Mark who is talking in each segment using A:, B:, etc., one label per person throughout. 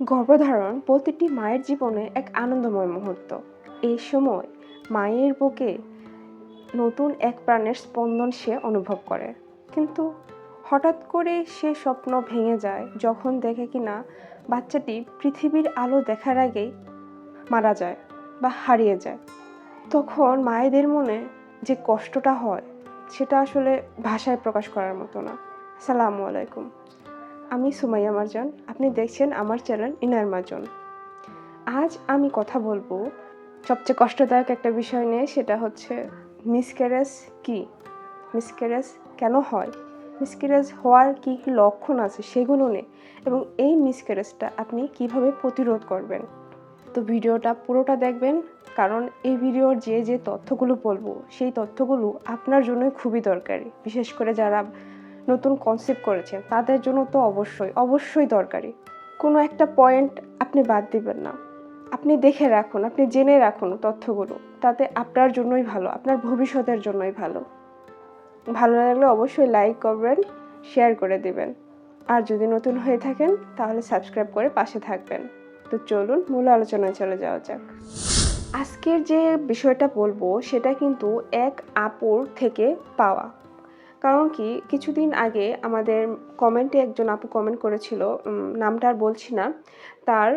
A: গর্ভধারণ প্রতিটি মায়ের জীবনে এক আনন্দময় মুহূর্ত। এই সময় মায়ের বুকে নতুন এক প্রাণের স্পন্দন সে অনুভব করে। কিন্তু হঠাৎ করে সে স্বপ্ন ভেঙে যায়, যখন দেখে কিনা বাচ্চাটি পৃথিবীর আলো দেখার আগেই মারা যায় বা হারিয়ে যায়। তখন মায়েদের মনে যে কষ্টটা হয়, সেটা আসলে ভাষায় প্রকাশ করার মতো না। সালামু আলাইকুম। আমি সুমাইয়া মারজান, আপনি দেখছেন আমার চ্যানেল ইনার মাজন আজ আমি কথা বলব, সবচেয়ে কষ্টদায়ক একটা বিষয় নিয়ে, সেটা হচ্ছে মিসক্যারেজ কি? মিসক্যারেজ কেন হয়? মিসক্যারেজ হওয়ার কী কী লক্ষণ আছে সেগুলো নিয়ে, এবং এই মিসক্যারেজটা আপনি কীভাবে প্রতিরোধ করবেন? তো ভিডিওটা পুরোটা দেখবেন, কারণ এই ভিডিওর যে যে তথ্যগুলো বলব, সেই তথ্যগুলো আপনার জন্যই খুবই দরকারি। বিশেষ করে যারা নতুন কনসেপ্ট করেছেন, তাদের জন্য তো অবশ্যই অবশ্যই দরকারি। কোনো একটা পয়েন্ট আপনি বাদ দিবেন না। আপনি দেখে রাখুন, আপনি জেনে রাখুন তথ্যগুলো, তাতে আপনার জন্যই ভালো, আপনার ভবিষ্যতের জন্যই ভালো। ভালো লাগলে অবশ্যই লাইক করবেন শেয়ার করে দিবেন। আর যদি নতুন হয়ে থাকেন, তাহলে সাবস্ক্রাইব করে পাশে থাকবেন। তো চলুন, মূল আলোচনায় চলে যাওয়া যাক। আজকের যে বিষয়টা বলব, সেটা কিন্তু এক আপুর থেকে পাওয়া। কারণ কি, কিছুদিন আগে আমাদের কমেন্টে একজন আপু কমেন্ট করেছিল নামটা আর বলছি না, তার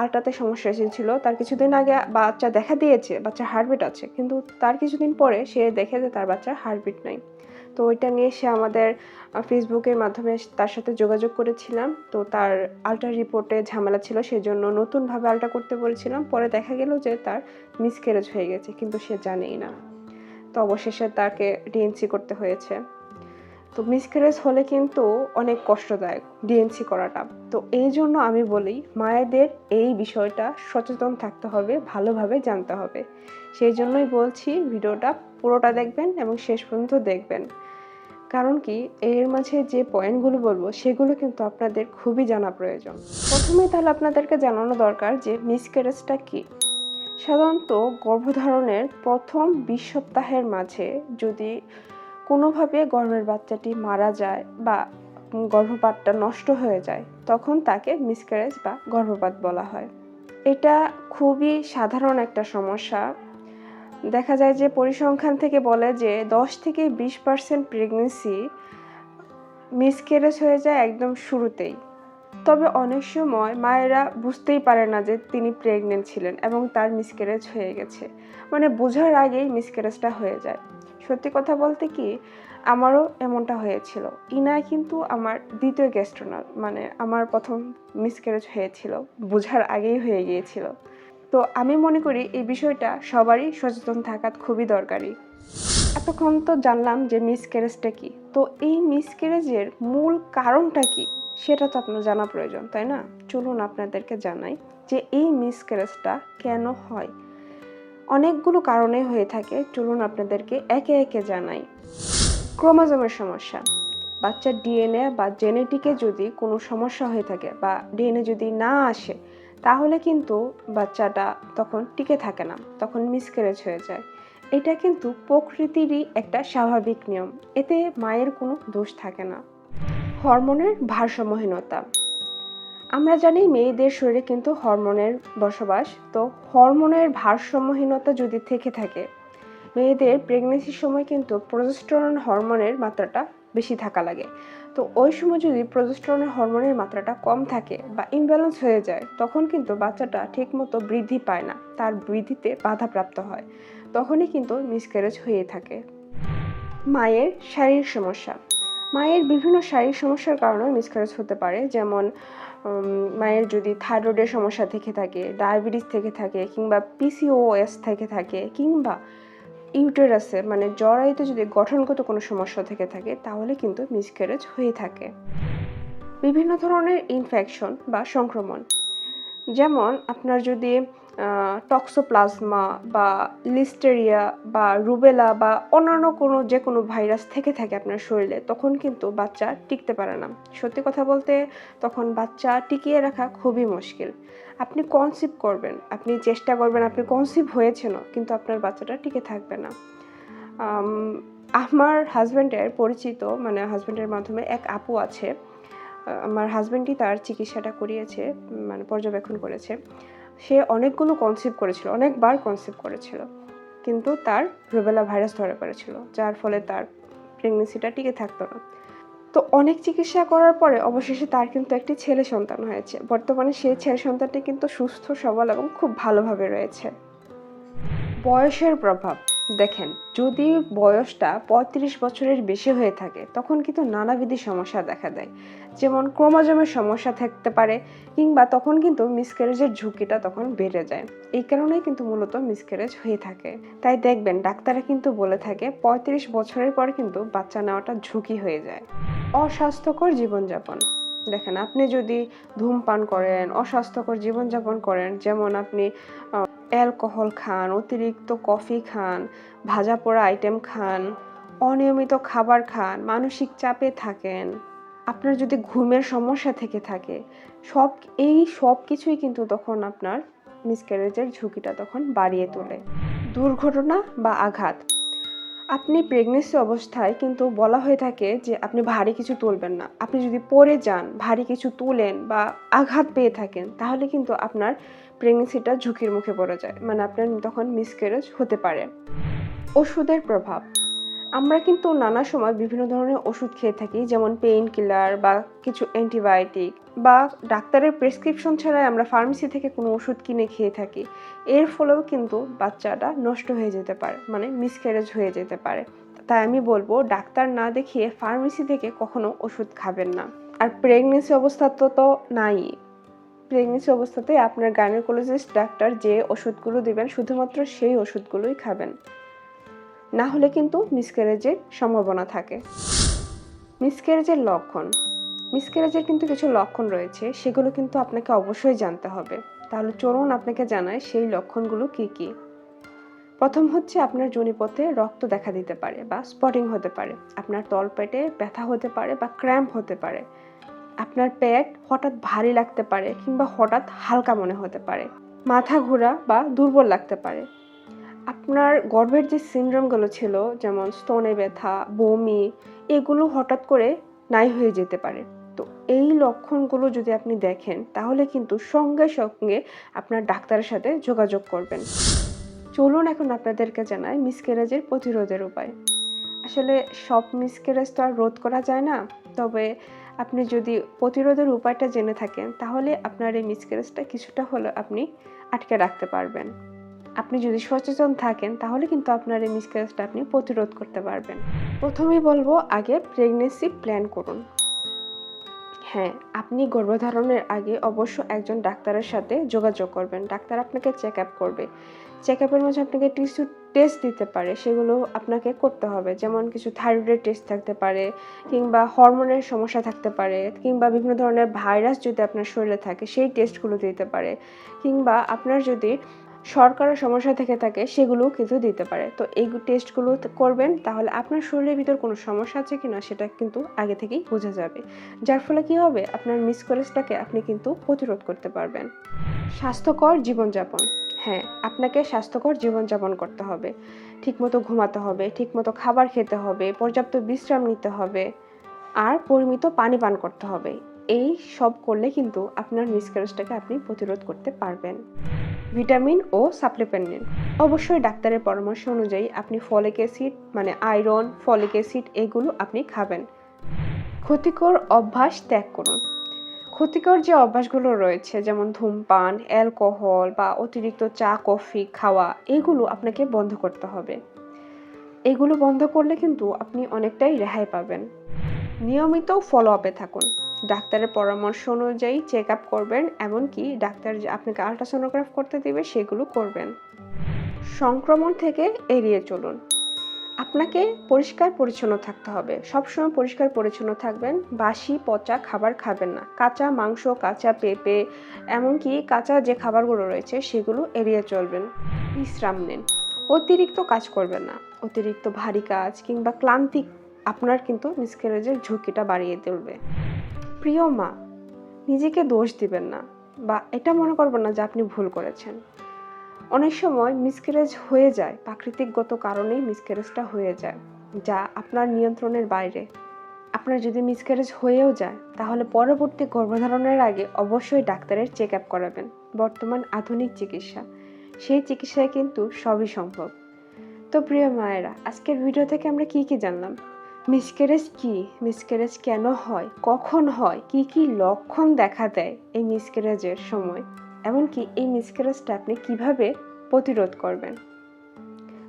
A: আলটাতে সমস্যা এসেছিল তার কিছুদিন আগে বাচ্চা দেখা দিয়েছে, বাচ্চার হার্টবিট আছে, কিন্তু তার কিছুদিন পরে সে দেখে যে তার বাচ্চার হার্টবিট নাই। তো ওইটা নিয়ে সে আমাদের ফেসবুকের মাধ্যমে তার সাথে যোগাযোগ করেছিলাম, তো তার আলট্রা রিপোর্টে ঝামেলা ছিল, সেজন্য নতুনভাবে আলট্রা করতে বলেছিলাম, পরে দেখা গেল যে তার মিসক্যারেজ হয়ে গেছে, কিন্তু সে জানেই না। তো অবশেষে তাকে ডিএনসি করতে হয়েছে। তো মিসক্যারেজ হলে কিন্তু অনেক কষ্টদায়ক ডিএনসি করাটা। তো এই জন্য আমি বলি, মায়েদের এই বিষয়টা সচেতন থাকতে হবে, ভালোভাবে জানতে হবে। সেই জন্যই বলছি, ভিডিওটা পুরোটা দেখবেন এবং শেষ পর্যন্ত দেখবেন। কারণ কি, এর মাঝে যে পয়েন্টগুলো বলব, সেগুলো কিন্তু আপনাদের খুবই জানা প্রয়োজন। প্রথমে তাহলে আপনাদেরকে জানানো দরকার যে মিসক্যারেজটা কি। সাধারণত গর্ভধারণের প্রথম বিশ সপ্তাহের মাঝে যদি কোনোভাবে গর্ভের বাচ্চাটি মারা যায় বা গর্ভপাতটা নষ্ট হয়ে যায়, তখন তাকে মিসক্যারেজ বা গর্ভপাত বলা হয়। এটা খুবই সাধারণ একটা সমস্যা। দেখা যায় যে পরিসংখ্যান থেকে বলে যে দশ থেকে বিশ পার্সেন্ট প্রেগনেন্সি মিসক্যারেজ হয়ে যায় একদম শুরুতেই। তবে অনেক সময় মায়েরা বুঝতেই পারে না যে তিনি প্রেগনেন্ট ছিলেন এবং তার মিসক্যারেজ হয়ে গেছে। মানে বোঝার আগেই মিসক্যারেজটা হয়ে যায়। সত্যি কথা বলতে কি, আমারও এমনটা হয়েছিল। ইনা কিন্তু আমার দ্বিতীয় গ্যাস্ট্রোনাল মানে আমার প্রথম মিসক্যারেজ হয়েছিল। বোঝার আগেই হয়ে গিয়েছিল। তো আমি মনে করি এই বিষয়টা সবারই সচেতন থাকা খুবই দরকারি। এতক্ষণ তো জানলাম যে মিসক্যারেজটা কি। তো এই মিসক্যারেজের মূল কারণটা কি? সেটা তো আপনার জানা প্রয়োজন, তাই না? চলুন আপনাদেরকে জানাই যে এই মিসক্যারেজটা কেন হয়। অনেকগুলো কারণে হয়ে থাকে, চলুন আপনাদেরকে একে একে জানাই। ক্রোমোজোমের সমস্যা। বাচ্চার ডিএনএ বা জেনেটিকে যদি কোনো সমস্যা হয়ে থাকে বা ডিএনএ যদি না আসে, তাহলে কিন্তু বাচ্চাটা তখন টিকে থাকে না, তখন মিসক্যারেজ হয়ে যায়। এটা কিন্তু প্রকৃতিরই একটা স্বাভাবিক নিয়ম, এতে মায়ের কোনো দোষ থাকে না। হরমোনের ভারসাম্যহীনতা। আমরা জানি মেয়েদের শরীরে কিন্তু হরমোনের বসবাস, তো হরমোনের ভারসাম্যহীনতা যদি থেকে থাকে, মেয়েদের প্রেগনেন্সির সময় কিন্তু প্রজেস্টেরন হরমোনের মাত্রাটা বেশি থাকা লাগে। তো ওই সময় যদি প্রজেস্টেরনের হরমোনের মাত্রাটা কম থাকে বা ইমব্যালেন্স হয়ে যায়, তখন কিন্তু বাচ্চাটা ঠিকমতো বৃদ্ধি পায় না, তার বৃদ্ধিতে বাধাপ্রাপ্ত হয়। তখনই কিন্তু মিসক্যারেজ হয়ে থাকে। মায়ের শারীরিক সমস্যা। মায়ের বিভিন্ন শারীরিক সমস্যার কারণেও মিসক্যারেজ হতে পারে। যেমন মায়ের যদি থাইরয়েডের সমস্যা থেকে থাকে ডায়াবেটিস থেকে থাকে, কিংবা পিসিওএস থেকে থাকে, কিংবা ইউটেরাসে মানে জরায়ুতে যদি গঠনগত কোনো সমস্যা থেকে থাকে, তাহলে কিন্তু মিসক্যারেজ হয়ে থাকে। বিভিন্ন ধরনের ইনফেকশন বা সংক্রমণ। যেমন আপনার যদি টক্সোপ্লাজমা বা লিস্টেরিয়া বা রুবেলা বা অন্যান্য কোনো যে কোনো ভাইরাস থেকে থাকে আপনার শরীরে, তখন কিন্তু বাচ্চা টিকতে পারে না। সত্যি কথা বলতে তখন বাচ্চা টিকিয়ে রাখা খুবই মুশকিল। আপনি কনসিভ করবেন, আপনি চেষ্টা করবেন, আপনি কনসিভ হয়েছেনও, কিন্তু আপনার বাচ্চাটা টিকে থাকবে না। আমার হাজব্যান্ডের পরিচিত মানে হাজব্যান্ডের মাধ্যমে এক আপু আছে আমার হাজব্যান্ডই তার চিকিৎসাটা করিয়েছে মানে পর্যবেক্ষণ করেছে। সে অনেকগুলো কনসেপ্ট করেছিল, অনেকবার কনসেপ্ট করেছিল। কিন্তু তার রুবেলা ভাইরাস ধরে পড়েছিল, যার ফলে তার প্রেগনেন্সিটা টিকে থাকতো না। তো অনেক চিকিৎসা করার পরে অবশেষে তার কিন্তু একটি ছেলে সন্তান হয়েছে। বর্তমানে সেই ছেলে সন্তানটি কিন্তু সুস্থ, সবল এবং খুব ভালোভাবে রয়েছে। বয়সের প্রভাব, দেখেন, যদি বয়সটা পঁয়ত্রিশ বছরের বেশি হয়ে থাকে, তখন কিন্তু নানাবিধি সমস্যা দেখা দেয়। যেমন ক্রোমোজোমের সমস্যা থাকতে পারে কিংবা তখন কিন্তু মিসক্যারেজের ঝুঁকিটা তখন বেড়ে যায়। এই কারণেই কিন্তু মূলত মিসক্যারেজ হয়ে থাকে। তাই দেখবেন, ডাক্তাররা কিন্তু বলে থাকে, পঁয়ত্রিশ বছরের পর কিন্তু বাচ্চা নেওয়াটা ঝুঁকি হয়ে যায়। অস্বাস্থ্যকর জীবনযাপন। দেখেন, আপনি যদি ধূমপান করেন, অস্বাস্থ্যকর জীবনযাপন করেন, যেমন আপনি অ্যালকোহল খান, অতিরিক্ত কফি খান, ভাজা পোড়া আইটেম খান, অনিয়মিত খাবার খান, মানসিক চাপে থাকেন আপনার যদি ঘুমের সমস্যা থেকে থাকে, সব, এই সব কিছুই কিন্তু তখন আপনার মিসক্যারেজের ঝুঁকিটা তখন বাড়িয়ে তোলে। দুর্ঘটনা বা আঘাত। আপনি প্রেগনেন্সি অবস্থায় কিন্তু বলা হয়ে থাকে যে আপনি ভারী কিছু তুলবেন না। আপনি যদি পড়ে যান, ভারী কিছু তুলেন বা আঘাত পেয়ে থাকেন, তাহলে কিন্তু আপনার প্রেগনেন্সিটা ঝুঁকির মুখে পড়ে যায়। মানে আপনার তখন মিসক্যারেজ হতে পারে। ওষুধের প্রভাব। আমরা কিন্তু নানা সময় বিভিন্ন ধরনের ওষুধ খেয়ে থাকি, যেমন পেইন কিলার বা কিছু অ্যান্টিবায়োটিক বা ডাক্তারের প্রেসক্রিপশন ছাড়াই আমরা ফার্মেসি থেকে কোনো ওষুধ কিনে খেয়ে থাকি। এর ফলেও কিন্তু বাচ্চাটা নষ্ট হয়ে যেতে পারে মানে মিসক্যারেজ হয়ে যেতে পারে। তাই আমি বলব, ডাক্তার না দেখিয়ে ফার্মেসি থেকে কখনো ওষুধ খাবেন না। আর প্রেগনেন্সি অবস্থা তো তো নাই। প্রেগনেন্সি অবস্থাতে আপনার গাইনোকোলজিস্ট ডাক্তার যে ওষুধগুলো দিবেন, শুধুমাত্র সেই ওষুধগুলোই খাবেন। না হলে কিন্তু মিসক্যারেজের সম্ভাবনা থাকে। মিসক্যারেজের লক্ষণ। মিসক্যারেজের কিন্তু কিছু লক্ষণ রয়েছে, সেগুলো কিন্তু আপনাকে অবশ্যই জানতে হবে। তাহলে চলুন আপনাকে জানায় সেই লক্ষণগুলো কি কি। প্রথম হচ্ছে আপনার জনিপথে রক্ত দেখা দিতে পারে বা স্পটিং হতে পারে, আপনার তলপেটে ব্যথা হতে পারে বা ক্র্যাম্প হতে পারে, আপনার পেট হঠাৎ ভারী লাগতে পারে কিংবা হঠাৎ হালকা মনে হতে পারে, মাথা ঘোরা বা দুর্বল লাগতে পারে। আপনার গর্ভের যে সিনড্রোমগুলো ছিল, যেমন স্তনে ব্যথা, বমি, এগুলো হঠাৎ করে নাই হয়ে যেতে পারে। তো এই লক্ষণগুলো যদি আপনি দেখেন, তাহলে কিন্তু সঙ্গে সঙ্গে আপনার ডাক্তারের সাথে যোগাযোগ করবেন। চলুন এখন আপনাদেরকে জানাই মিসক্যারেজের প্রতিরোধের উপায়। আসলে সব মিসক্যারেজ তো আর রোধ করা যায় না, তবে আপনি যদি প্রতিরোধের উপায়টা জেনে থাকেন, তাহলে আপনার এই মিসক্যারেজটা কিছুটা হলেও আপনি আটকে রাখতে পারবেন। আপনি যদি সচেতন থাকেন, তাহলে কিন্তু আপনার এই মিসক্যারেজটা আপনি প্রতিরোধ করতে পারবেন। প্রথমেই বলব, আগে প্রেগনেন্সি প্ল্যান করুন। হ্যাঁ আপনি গর্ভধারণের আগে অবশ্য একজন ডাক্তারের সাথে যোগাযোগ করবেন। ডাক্তার আপনাকে চেক আপ করবে। চেক আপের মাঝে আপনাকে কিছু টেস্ট দিতে পারে, সেগুলো আপনাকে করতে হবে। যেমন কিছু থাইরয়েডের টেস্ট থাকতে পারে, কিংবা হরমোনের সমস্যা থাকতে পারে, কিংবা বিভিন্ন ধরনের ভাইরাস যদি আপনার শরীরে থাকে, সেই টেস্টগুলো দিতে পারে। কিংবা আপনার যদি সরকারের সমস্যা থেকে থাকে, সেগুলোও কিন্তু দিতে পারে। তো এই টেস্টগুলো করবেন, তাহলে আপনার শরীরের ভিতর কোনো সমস্যা আছে কিনা সেটা কিন্তু আগে থেকেই বোঝা যাবে। যার ফলে কি হবে? আপনার মিসকোলেজটাকে আপনি কিন্তু প্রতিরোধ করতে পারবেন। স্বাস্থ্যকর জীবনযাপন। হ্যাঁ আপনাকে স্বাস্থ্যকর জীবনযাপন করতে হবে। ঠিকমতো ঘুমাতে হবে, ঠিকমতো খাবার খেতে হবে, পর্যাপ্ত বিশ্রাম নিতে হবে, আর পরিমিত পানি পান করতে হবে। এই সব করলে কিন্তু আপনার মিসক্যারেজটাকে আপনি প্রতিরোধ করতে পারবেন। ভিটামিন ও সাপ্লিমেন্ট নিন অবশ্যই ডাক্তারের পরামর্শ অনুযায়ী আপনি ফলিক অ্যাসিড মানে আয়রন, ফলিক অ্যাসিড এগুলো আপনি খাবেন। ক্ষতিকর অভ্যাস ত্যাগ করুন। ক্ষতিকর যে অভ্যাসগুলো রয়েছে, যেমন ধূমপান, অ্যালকোহল বা অতিরিক্ত চা, কফি খাওয়া, এগুলো আপনাকে বন্ধ করতে হবে। এগুলো বন্ধ করলে কিন্তু আপনি অনেকটাই রেহাই পাবেন। নিয়মিত ফলো আপে থাকুন। ডাক্তারের পরামর্শ অনুযায়ী চেক আপ করবেন, এমনকি ডাক্তার আপনাকে আলট্রাসোনোগ্রাফ করতে দেবে সেগুলো করবেন। সংক্রমণ থেকে এড়িয়ে চলুন। আপনাকে পরিষ্কার পরিচ্ছন্ন থাকতে হবে। সবসময় পরিষ্কার পরিচ্ছন্ন থাকবেন। বাসি, পচা খাবার খাবেন না। কাঁচা মাংস, কাঁচা পেঁপে, এমনকি কাঁচা যে খাবারগুলো রয়েছে সেগুলো এড়িয়ে চলবেন। বিশ্রাম নিন। অতিরিক্ত কাজ করবেন না। অতিরিক্ত ভারী কাজ কিংবা ক্লান্তি আপনার কিন্তু মিসক্যারেজের ঝুঁকিটা বাড়িয়ে তুলবে। প্রিয় মা, নিজেকে দোষ দিবেন না বা এটা মনে করবেন না যে আপনি ভুল করেছেন। অনেক সময় মিসক্যারেজ হয়ে যায়, প্রাকৃতিকগত কারণেই মিসক্যারেজটা হয়ে যায়, যা আপনার নিয়ন্ত্রণের বাইরে। আপনার যদি মিসক্যারেজ হয়েও যায়, তাহলে পরবর্তী গর্ভধারণের আগে অবশ্যই ডাক্তারের চেক আপ করাবেন, বর্তমান আধুনিক চিকিৎসা। সেই চিকিৎসায় কিন্তু সবই সম্ভব। তো প্রিয় মায়েরা, আজকের ভিডিও থেকে আমরা কি কি জানলাম? মিসক্যারেজ কি? মিসক্যারেজ কেন হয়? কখন হয়? কি কি লক্ষণ দেখা দেয় এই মিসক্যারেজের সময়? এমনকি এই মিসক্যারেজটা আপনি কীভাবে প্রতিরোধ করবেন?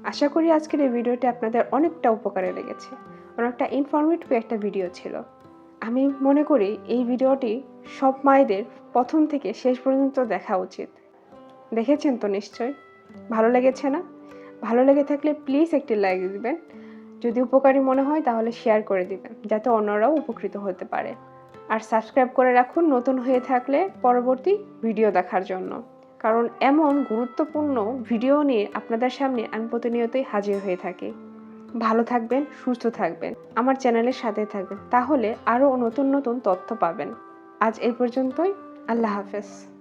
A: আশা করি আজকের এই ভিডিওটি আপনাদের অনেকটা উপকারে লেগেছে। অনেকটা ইনফরমেটিভ একটা ভিডিও ছিল। আমি মনে করি এই ভিডিওটি সব মায়েদের প্রথম থেকে শেষ পর্যন্ত দেখা উচিত। দেখেছেন তো নিশ্চয় ভালো লেগেছে না? ভালো লেগে থাকলে প্লিজ একটি লাইক দিবেন। যদি উপকারী মনে হয় তাহলে শেয়ার করে দিবেন, যাতে অন্যরাও উপকৃত হতে পারে। আর সাবস্ক্রাইব করে রাখুন নতুন হয়ে থাকলে পরবর্তী ভিডিও দেখার জন্য। কারণ এমন গুরুত্বপূর্ণ ভিডিও নিয়ে আপনাদের সামনে আমি প্রতিনিয়তই হাজির হয়ে থাকি। ভালো থাকবেন, সুস্থ থাকবেন, আমার চ্যানেলের সাথে থাকবেন, তাহলে আরও নতুন নতুন তথ্য পাবেন। আজ এই পর্যন্তই, আল্লাহ হাফেজ।